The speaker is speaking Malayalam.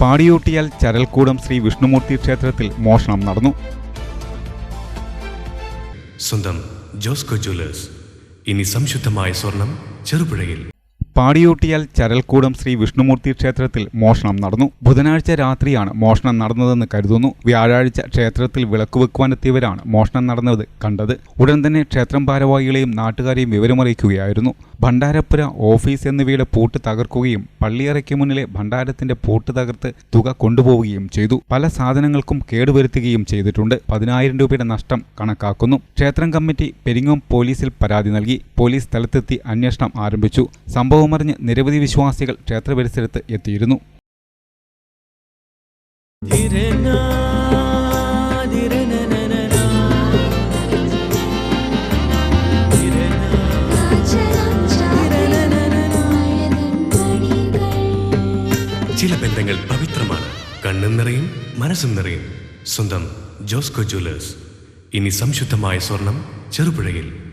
പാടിയൂട്ടിയാൽ ചരൽക്കൂടം ശ്രീ വിഷ്ണുമൂർത്തി ക്ഷേത്രത്തിൽ മോഷണം നടന്നു. സ്വന്തം ജോസ്കോ ജ്വല്ലേഴ്സ്. ഇനി സംശുദ്ധമായ സ്വർണം ചെറുപുഴയിൽ. പാടിയൂട്ടിയാൽ ചരൽക്കൂടം ശ്രീ വിഷ്ണുമൂർത്തി ക്ഷേത്രത്തിൽ മോഷണം നടന്നു. ബുധനാഴ്ച രാത്രിയാണ് മോഷണം നടന്നതെന്ന് കരുതുന്നു. വ്യാഴാഴ്ച ക്ഷേത്രത്തിൽ വിളക്ക് വെക്കുവാനെത്തിയവരാണ് മോഷണം നടന്നത് കണ്ടത്. ഉടൻ തന്നെ ക്ഷേത്രം ഭാരവാഹികളെയും നാട്ടുകാരെയും വിവരമറിയിക്കുകയായിരുന്നു. ഭണ്ഡാരപ്പുര ഓഫീസ് എന്നിവയുടെ പൂട്ട് തകർക്കുകയും പള്ളിയറയ്ക്ക് മുന്നിലെ ഭണ്ഡാരത്തിന്റെ പൂട്ട് തകർത്ത് തുക കൊണ്ടുപോവുകയും ചെയ്തു. പല സാധനങ്ങൾക്കും കേടുവരുത്തുകയും ചെയ്തിട്ടുണ്ട്. പതിനായിരം രൂപയുടെ നഷ്ടം കണക്കാക്കുന്നു. ക്ഷേത്രം കമ്മിറ്റി പെരിങ്ങോം പോലീസിൽ പരാതി നൽകി. പോലീസ് സ്ഥലത്തെത്തി അന്വേഷണം ആരംഭിച്ചു. സംഭവമറിഞ്ഞ് നിരവധി വിശ്വാസികൾ ക്ഷേത്ര പരിസരത്ത് എത്തിയിരുന്നു. ചില ബന്ധങ്ങൾ പവിത്രമാണ്. കണ്ണും നിറയും മനസ്സും നിറയും. സ്വന്തം ജോസ്കോ ജ്വല്ലേഴ്സ്. ഇനി സംശുദ്ധമായ സ്വർണം ചെറുപുഴയിൽ.